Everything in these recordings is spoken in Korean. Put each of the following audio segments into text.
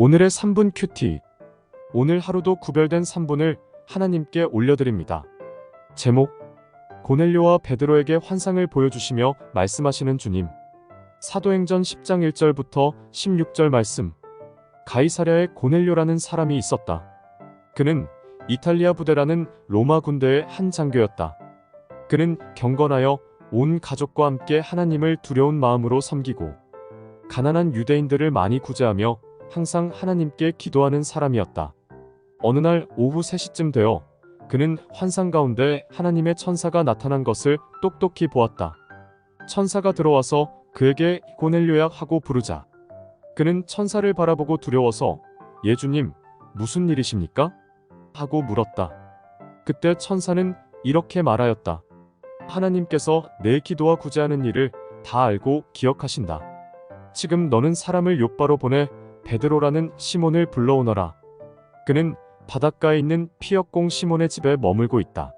오늘의 3분 큐티. 오늘 하루도 구별된 3분을 하나님께 올려드립니다. 제목 고넬료와 베드로에게 환상을 보여주시며 말씀하시는 주님. 사도행전 10장 1절부터 16절 말씀. 가이사랴에 고넬료라는 사람이 있었다. 그는 이탈리아 부대라는 로마 군대의 한 장교였다. 그는 경건하여 온 가족과 함께 하나님을 두려운 마음으로 섬기고 가난한 유대인들을 많이 구제하며 항상 하나님께 기도하는 사람이었다. 어느 날 오후 3시쯤 되어 그는 환상 가운데 하나님의 천사가 나타난 것을 똑똑히 보았다. 천사가 들어와서 그에게 고넬료야 하고 부르자 그는 천사를 바라보고 두려워서 예주님 무슨 일이십니까? 하고 물었다. 그때 천사는 이렇게 말하였다. 하나님께서 내 기도와 구제하는 일을 다 알고 기억하신다. 지금 너는 사람을 요바로 보내 베드로라는 시몬을 불러오너라. 그는 바닷가에 있는 피역공 시몬의 집에 머물고 있다.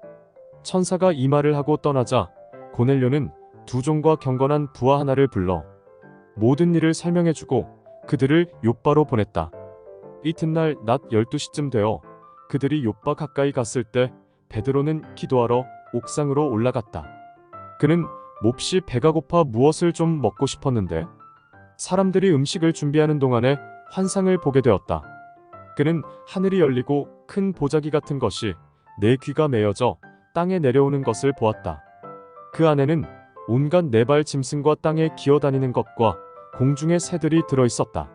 천사가 이 말을 하고 떠나자 고넬료는 두 종과 경건한 부하 하나를 불러 모든 일을 설명해주고 그들을 요바로 보냈다. 이튿날 낮 12시쯤 되어 그들이 요바 가까이 갔을 때 베드로는 기도하러 옥상으로 올라갔다. 그는 몹시 배가 고파 무엇을 좀 먹고 싶었는데 사람들이 음식을 준비하는 동안에 환상을 보게 되었다. 그는 하늘이 열리고 큰 보자기 같은 것이 네 귀가 메어져 땅에 내려오는 것을 보았다. 그 안에는 온갖 네발 짐승과 땅에 기어다니는 것과 공중의 새들이 들어 있었다.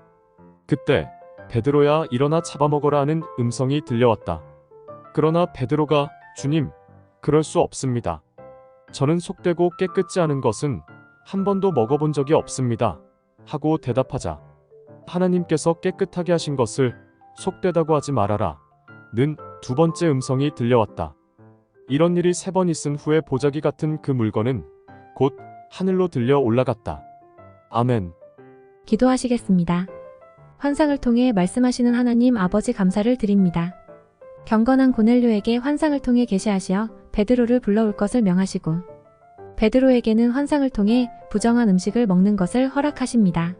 그때 베드로야 일어나 잡아먹어라 하는 음성이 들려왔다. 그러나 베드로가 주님, 그럴 수 없습니다. 저는 속되고 깨끗지 않은 것은 한 번도 먹어본 적이 없습니다. 하고 대답하자 하나님께서 깨끗하게 하신 것을 속되다고 하지 말아라. 는 두 번째 음성이 들려왔다. 이런 일이 세 번 있은 후에 보자기 같은 그 물건은 곧 하늘로 들려 올라갔다. 아멘. 기도하시겠습니다. 환상을 통해 말씀하시는 하나님 아버지 감사를 드립니다. 경건한 고넬료에게 환상을 통해 계시하시어 베드로를 불러올 것을 명하시고 베드로에게는 환상을 통해 부정한 음식을 먹는 것을 허락하십니다.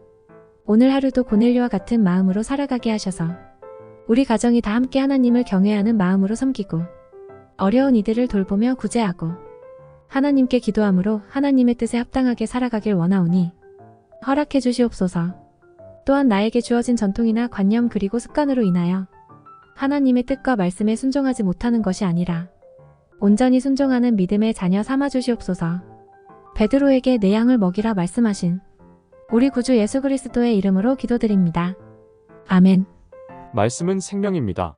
오늘 하루도 고넬료와 같은 마음으로 살아가게 하셔서 우리 가정이 다 함께 하나님을 경외하는 마음으로 섬기고 어려운 이들을 돌보며 구제하고 하나님께 기도함으로 하나님의 뜻에 합당하게 살아가길 원하오니 허락해 주시옵소서. 또한 나에게 주어진 전통이나 관념 그리고 습관으로 인하여 하나님의 뜻과 말씀에 순종하지 못하는 것이 아니라 온전히 순종하는 믿음의 자녀 삼아 주시옵소서. 베드로에게 내 양을 먹이라 말씀하신 우리 구주 예수 그리스도의 이름으로 기도드립니다. 아멘. 말씀은 생명입니다.